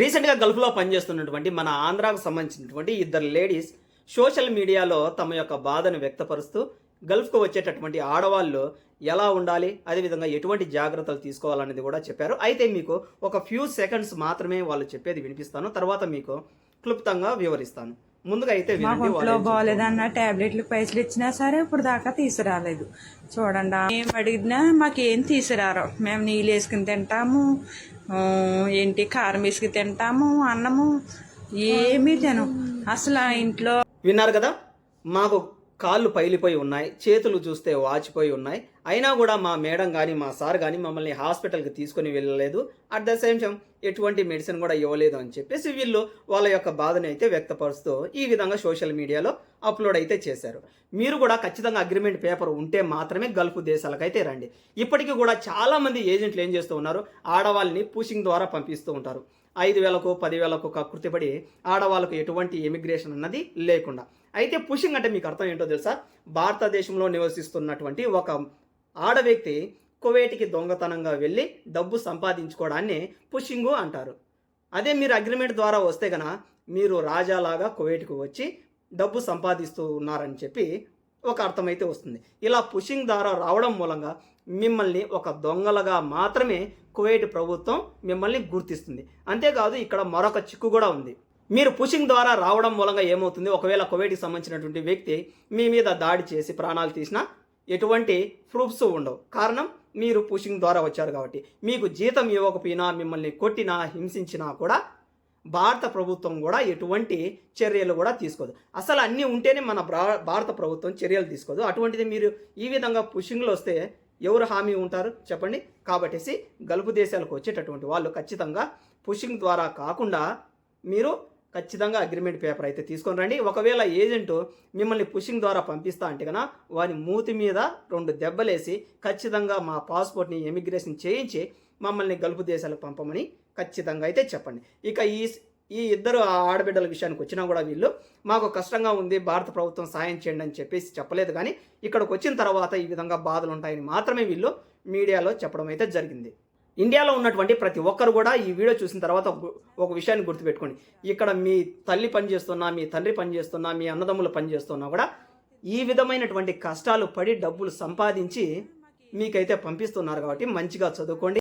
రీసెంట్గా గల్ఫ్లో పనిచేస్తున్నటువంటి మన ఆంధ్రాకు సంబంధించినటువంటి ఇద్దరు లేడీస్ సోషల్ మీడియాలో తమ యొక్క బాధను వ్యక్తపరుస్తూ గల్ఫ్కు వచ్చేటటువంటి ఆడవాళ్ళు ఎలా ఉండాలి అదేవిధంగా ఎటువంటి జాగ్రత్తలు తీసుకోవాలనేది కూడా చెప్పారు. అయితే మీకు ఒక ఫ్యూ సెకండ్స్ మాత్రమే వాళ్ళు చెప్పేది వినిపిస్తాను. తర్వాత మీకు క్లుప్తంగా వివరిస్తాను. ముందుగా అయితే ఒంట్లో బాగాలేదన్న టాబ్లెట్లు పైసలు ఇచ్చినా సరే ఇప్పుడు దాకా తీసుకురాలేదు చూడండి ఏం అడిగినా మాకేం తీసుకురారు మేము నీళ్ళు వేసుకుని తింటాము. ఏంటి కారం వేసుకుని తింటాము అన్నము ఏమీ తినం. అసలు ఆ ఇంట్లో విన్నారు కదా? మాకు కాళ్ళు పైలిపోయి ఉన్నాయి చేతులు చూస్తే వాచిపోయి ఉన్నాయి. అయినా కూడా మా మేడం కానీ మా సార్ కానీ మమ్మల్ని హాస్పిటల్కి తీసుకొని వెళ్ళలేదు. అట్ ద సేమ్ టైం ఎటువంటి మెడిసిన్ కూడా ఇవ్వలేదు అని చెప్పేసి వీళ్ళు వాళ్ళ యొక్క బాధని అయితే వ్యక్తపరుస్తూ ఈ విధంగా సోషల్ మీడియాలో అప్లోడ్ అయితే చేశారు. మీరు కూడా ఖచ్చితంగా అగ్రిమెంట్ పేపర్ ఉంటే మాత్రమే గల్ఫ్ దేశాలకైతే రండి. ఇప్పటికీ కూడా చాలామంది ఏజెంట్లు ఏం చేస్తూ ఉన్నారు? ఆడవాళ్ళని పూషింగ్ ద్వారా పంపిస్తూ ఉంటారు. ఐదు వేలకు పదివేలకు కకృతిపడి ఆడవాళ్ళకు ఎటువంటి ఎమిగ్రేషన్ అన్నది లేకుండా. అయితే పుషింగ్ అంటే మీకు అర్థం ఏంటో తెలుసా? భారతదేశంలో నివసిస్తున్నటువంటి ఒక ఆడ వ్యక్తి కువైట్కి దొంగతనంగా వెళ్ళి డబ్బు సంపాదించుకోవడాన్ని పుషింగు అంటారు. అదే మీరు అగ్రిమెంట్ ద్వారా వస్తే గన మీరు రాజాలాగా కువైట్కి వచ్చి డబ్బు సంపాదిస్తూ ఉన్నారని చెప్పి ఒక అర్థమైతే వస్తుంది. ఇలా పుషింగ్ ద్వారా రావడం మూలంగా మిమ్మల్ని ఒక దొంగలుగా మాత్రమే కువైట్ ప్రభుత్వం మిమ్మల్ని గుర్తిస్తుంది. అంతేకాదు ఇక్కడ మరొక చిక్కు కూడా ఉంది. మీరు పుషింగ్ ద్వారా రావడం మూలంగా ఏమవుతుంది? ఒకవేళ కువైట్కి సంబంధించినటువంటి వ్యక్తి మీ మీద దాడి చేసి ప్రాణాలు తీసినా ఎటువంటి ప్రూఫ్స్ ఉండవు. కారణం మీరు పుషింగ్ ద్వారా వచ్చారు కాబట్టి. మీకు జీతం ఇవ్వకపోయినా మిమ్మల్ని కొట్టినా హింసించినా కూడా భారత ప్రభుత్వం కూడా ఎటువంటి చర్యలు కూడా తీసుకోదు. అసలు అన్నీ ఉంటేనే మన భారత ప్రభుత్వం చర్యలు తీసుకోదు. అటువంటిది మీరు ఈ విధంగా పుషింగ్లో వస్తే ఎవరు హామీ ఉంటారు? చెప్పండి. కాబట్టేసి గల్ఫ్ దేశాలకు వచ్చేటటువంటి వాళ్ళు ఖచ్చితంగా పుషింగ్ ద్వారా కాకుండా మీరు ఖచ్చితంగా అగ్రిమెంట్ పేపర్ అయితే తీసుకొని రండి. ఒకవేళ ఏజెంట్ మిమ్మల్ని పుషింగ్ ద్వారా పంపిస్తా అంటే కనుక వారి మూతి మీద రెండు దెబ్బలేసి ఖచ్చితంగా మా పాస్పోర్ట్ని ఎమిగ్రేషన్ చేయించి మమ్మల్ని గల్ఫ్ దేశాలకు పంపమని ఖచ్చితంగా అయితే చెప్పండి. ఇక ఈ ఈ ఇద్దరు ఆ ఆడబిడ్డల విషయానికి వచ్చినా కూడా వీళ్ళు మాకు కష్టంగా ఉంది భారత ప్రభుత్వం సాయం చేయండి అని చెప్పేసి చెప్పలేదు కానీ ఇక్కడికి వచ్చిన తర్వాత ఈ విధంగా బాధలు ఉంటాయని మాత్రమే వీళ్ళు మీడియాలో చెప్పడం అయితే జరిగింది. ఇండియాలో ఉన్నటువంటి ప్రతి ఒక్కరు కూడా ఈ వీడియో చూసిన తర్వాత ఒక- విషయాన్ని గుర్తుపెట్టుకోండి. ఇక్కడ మీ తల్లి పనిచేస్తున్నా మీ తండ్రి పనిచేస్తున్నా మీ అన్నదమ్ములు పనిచేస్తున్నా కూడా ఈ విధమైనటువంటి కష్టాలు పడి డబ్బులు సంపాదించి మీకైతే పంపిస్తున్నారు కాబట్టి మంచిగా చదువుకోండి.